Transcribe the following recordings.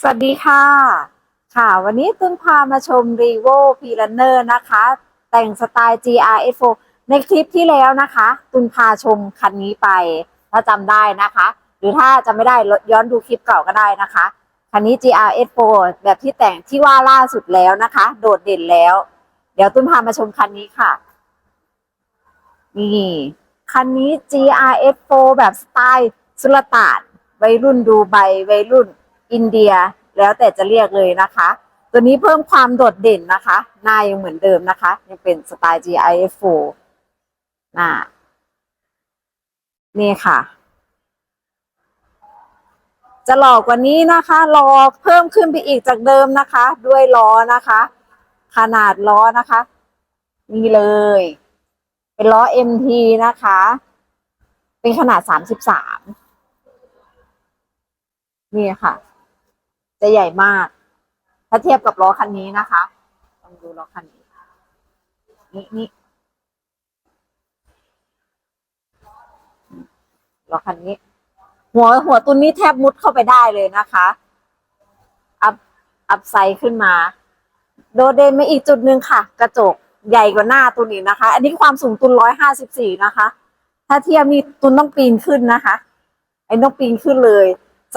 สวัสดีค่ะ ค่ะ วันนี้ตุนพามาชม r e v o p r u n n e r นะคะ แต่งสไตล์ GRF4 ในคลิปที่แล้วนะคะ ตุนพาชมคันนี้ไป ถ้าจำได้นะคะ หรือถ้าจำไม่ได้ย้อนดูคลิปเก่าก็ได้นะคะ คันนี้ GRF4 แบบที่แต่งที่ว่าล่าสุดแล้วนะคะ โดดเด่นแล้ว เดี๋ยวตุ้นพามาชมคันนี้ค่ะ นี่ คันนี้ GRF4 แบบสไตล์สุลต่านวัยรุ่นดูไบวัยรุ่นอินเดีย แล้วแต่จะเรียกเลยนะคะ ตัวนี้เพิ่มความโดดเด่นนะคะหน้ายังเหมือนเดิมนะคะ ยังเป็นสไตล์ GIF4 น่านี่ค่ะ จะหลอกกว่านี้นะคะล้อเพิ่มขึ้นไปอีกจากเดิมนะคะ ด้วยล้อนะคะ ขนาดล้อนะคะ นี่เลย เป็นล้อ MT นะคะ เป็นขนาด33นี่ค่ะ จะใหญ่มาก ถ้าเทียบกับล้อคันนี้นะคะลองดูล้อคันนี้ นี่นี่ล้อคันนี้ หัวหัวตุนนี้แทบมุดเข้าไปได้เลยนะคะ อัพอัพไซด์ขึ้นมา โดดเด่นมาอีกจุดหนึ่งค่ะ กระจก ใหญ่กว่าหน้าตุนอีกนะคะ อันนี้ความสูงตุนร้อยห้าสิบสี่นะคะ ถ้าเทียบนี่ตุนต้องปีนขึ้นนะคะไอ้ต้องปีนขึ้นเลย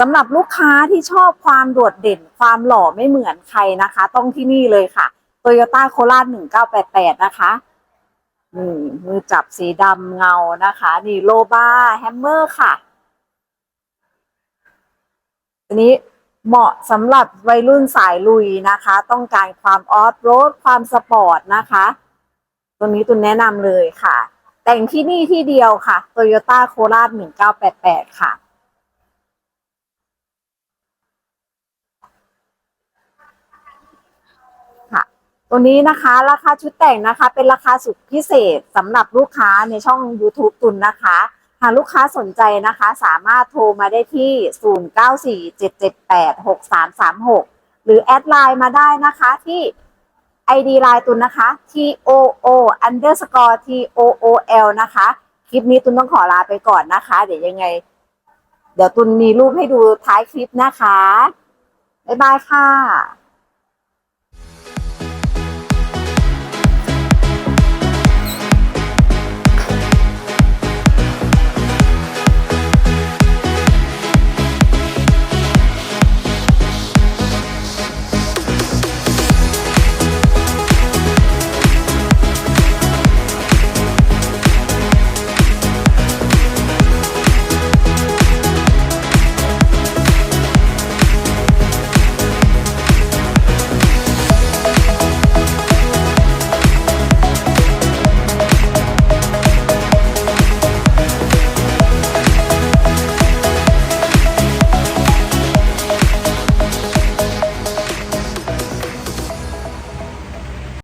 สำหรับลูกค้าที่ชอบความโดดเด่น ความหล่อไม่เหมือนใครนะคะ ต้องที่นี่เลยค่ะ Toyota c o r a 1988นะคะนี่มือจับสีดำเงานะคะ นี่โลบาแฮมเมอร์ค่ะ อันนี้ เหมาะสำหรับวัยรุ่นสายลุยนะคะ ต้องการความออฟโรดความสปอร์ตนะคะ ตัวนี้ตุนแนะนำเลยค่ะ แต่งที่นี่ที่เดียวค่ะ Toyota c o r a 1988ค่ะค่ะตัวนี้นะคะราคาชุดแต่งนะคะ เป็นราคาสุดพิเศษสำหรับลูกค้าในช่อง YouTube ตุนนะคะ หากลูกค้าสนใจนะคะ สามารถโทรมาได้ที่ 0947786336 หรือแอดไลน์มาได้นะคะที่ ID ไลน์ตุนนะคะ T O O underscore T O O L นะคะ คลิปนี้ตุนต้องขอลาไปก่อนนะคะ เดี๋ยวยังไง เดี๋ยวตุนมีรูปให้ดูท้ายคลิปนะคะ บ๊ายบายค่ะ